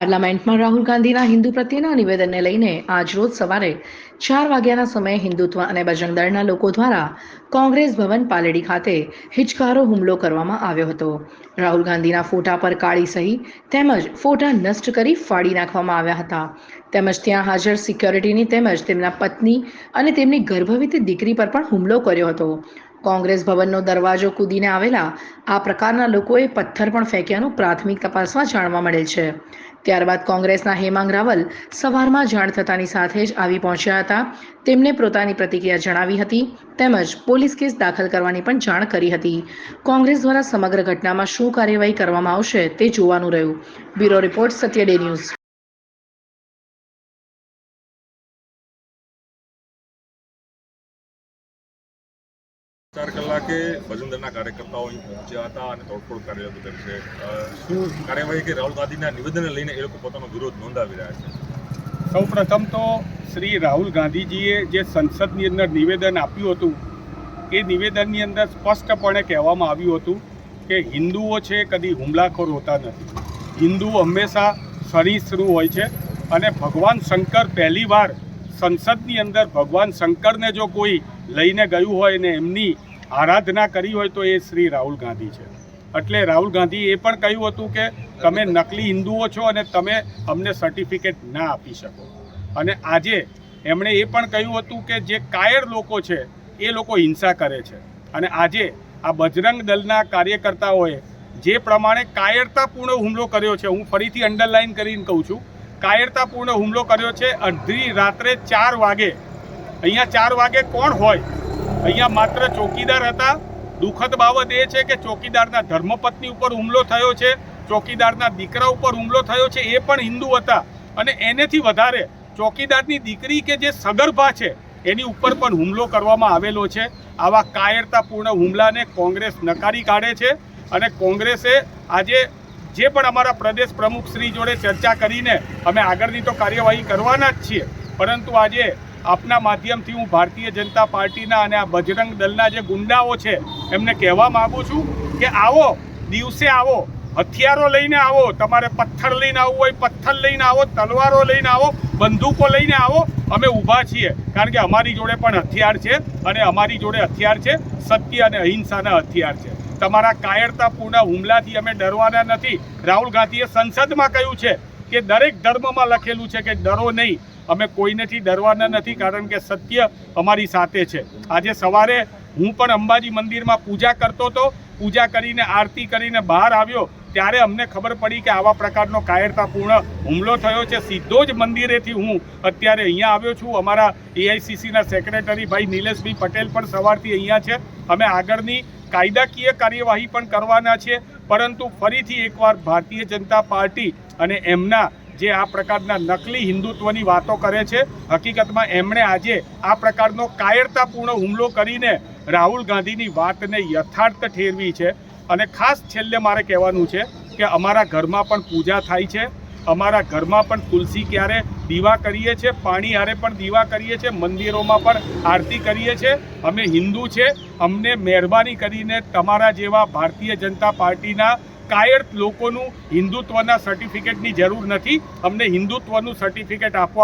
પાર્લામેન્ટમાં રાહુલ ગાંધીના હિન્દુ પ્રત્યેના નિવેદનને લઈને આજરોજ સવારે ચાર વાગ્યાના સમયે હિન્દુત્વ અને બજરંગ દળના લોકો દ્વારા કોંગ્રેસ ભવન પાલેડી ખાતે હિચકારો હુમલો કરવામાં આવ્યો હતો. રાહુલ ગાંધીના ફોટા પર કાળી સહી તેમજ ફોટા નષ્ટ કરી ફાડી નાખવામાં આવ્યા હતા. તેમજ ત્યાં હાજર સિક્યોરિટીની તેમજ તેમના પત્ની અને તેમની ગર્ભવતી દીકરી પર પણ હુમલો કર્યો હતો. કોંગ્રેસ ભવનનો દરવાજો કૂદીને આવેલા આ પ્રકારના લોકોએ પથ્થર પણ ફેંક્યાનું પ્રાથમિક તપાસમાં જાણવા મળેલ છે. ત્યારબાદ કોંગ્રેસના હેમાંગ રાવલ સવારમાં જાણ થતાની સાથે જ આવી પહોંચ્યા હતા. તેમને પોતાની પ્રતિક્રિયા જણાવી હતી તેમજ પોલીસ કેસ દાખલ કરવાની પણ જાણ કરી હતી. કોંગ્રેસ દ્વારા સમગ્ર ઘટનામાં શું કાર્યવાહી કરવામાં આવશે તે જોવાનું રહ્યું. Bureau report Satya day news. ચાર કલાકે ભજનદળના કાર્યકર્તાઓ અહીં પહોંચ્યા હતા અને તોડફોડ કાર્ય કરી છે શું કાર્યવાહી કે રાહુલ ગાંધીના નિવેદનને લઈને એ લોકો પોતાનો વિરોધ નોંધાવી રહ્યા છે? સૌ પ્રથમ તો શ્રી રાહુલ ગાંધીજીએ જે સંસદની અંદર નિવેદન આપ્યું હતું, એ નિવેદનની અંદર સ્પષ્ટપણે કહેવામાં આવ્યું હતું કે હિન્દુઓ છે, કદી હુમલાખોર હોતા નથી. હિન્દુઓ હંમેશા સરિશ્રુ હોય છે અને ભગવાન શંકર પહેલીવાર સંસદની અંદર ભગવાન શંકરને જો કોઈ લઈને ગયું હોય ને એમની આરાધના કરી હોય તો એ શ્રી રાહુલ ગાંધી છે. એટલે રાહુલ ગાંધી એ પણ કહ્યું હતું કે તમે નકલી હિન્દુઓ છો અને તમે અમને સર્ટિફિકેટ ના આપી શકો. અને આજે એમણે એ પણ કહ્યું હતું કે જે કાયર લોકો છે, એ લોકો હિંસા કરે છે. અને આજે આ બજરંગ દળના કાર્યકર્તાઓએ જે પ્રમાણે કાયરતાપૂર્ણ હુમલો કર્યો છે, હું ફરીથી અંડરલાઈન કરીને કહું છું કાયરતાપૂર્ણ હુમલો કર્યો છે. અડધી રાત્રે ચાર વાગે. અહીંયા ચાર વાગે કોણ હોય? અહીંયા માત્ર ચોકીદાર હતા. દુઃખદ બાબત એ છે કે ચોકીદારના ધર્મપત્ની ઉપર હુમલો થયો છે. ચોકીદારના દીકરા ઉપર હુમલો થયો છે. એ પણ હિન્દુ હતા. અને એનેથી વધારે ચોકીદારની દીકરી કે જે સગર્ભા છે, એની ઉપર પણ હુમલો કરવામાં આવેલો છે. આવા કાયરતાપૂર્ણ હુમલાને કોંગ્રેસ નકારી કાઢે છે અને કોંગ્રેસે આજે જે પણ અમારા પ્રદેશ પ્રમુખ શ્રી જોડે ચર્ચા કરીને અમે આગળની તો કાર્યવાહી કરવાના જ છીએ. પરંતુ આજે આપના માધ્યમથી હું ભારતીય જનતા પાર્ટીના અને આ બજરંગ દળના જે ગુંડાઓ છે, એમને કહેવા માગું છું કે આવો, દિવસે આવો, હથિયારો લઈને આવો, તમારે પથ્થર લઈને આવવું હોય, પથ્થર લઈને આવો, તલવારો લઈને આવો, બંદૂકો લઈને આવો, અમે ઊભા છીએ. કારણ કે અમારી જોડે પણ હથિયાર છે અને અમારી જોડે હથિયાર છે, સત્ય અને અહિંસાના હથિયાર છે. તમારા કાયરતાપૂર્ણ હુમલાથી અમે ડરવાના નથી. રાહુલ ગાંધીએ સંસદમાં કહ્યું છે કે દરેક ધર્મમાં લખેલું છે કે ડરો નહીં. અમે કોઈનેથી ડરવાના નથી કારણ કે સત્ય અમારી સાથે છે. આજે સવારે હું પણ અંબાજી મંદિરમાં પૂજા કરતો હતો. પૂજા કરીને, આરતી કરીને બહાર આવ્યો. ત્યારે અમને ખબર પડી કે આવા પ્રકારનો કાયરતાપૂર્ણ હુમલો થયો છે. સીધો જ મંદિરેથી હું અત્યારે અહીંયા આવ્યો છું. અમારા એઆઈસીસીના સેક્રેટરી ભાઈ નિલેશભાઈ પટેલ પણ સવારથી અહીંયા છે. અમે આગળની કાયદાકીય કાર્યવાહી પણ કરવાના છે, પરંતુ ફરીથી એકવાર ભારતીય જનતા પાર્ટી અને એમના જે આ પ્રકારના નકલી હિન્દુત્વની વાતો કરે છે, હકીકતમાં એમણે આજે આ પ્રકારનો કાયરતાપૂર્ણ હુમલો કરીને રાહુલ ગાંધીની વાતને યથાર્થ ઠેરવી છે. અને ખાસ છેલ્લે મારે કહેવાનું છે કે અમારા ઘરમાં પણ પૂજા થાય છે, અમારા ઘરમાં પણ તુલસી ક્યારે દીવા કરીએ છીએ, પાણી હારે પણ દીવા કરીએ છીએ, મંદિરોમાં પણ આરતી કરીએ છીએ. અમે હિન્દુ છે, અમને મહેરબાની કરીને તમારા જેવા ભારતીય જનતા પાર્ટીના કાયર લોકોનું હિન્દુત્વના સર્ટિફિકેટની જરૂર નથી. અમને હિન્દુત્વનું સર્ટિફિકેટ આપવા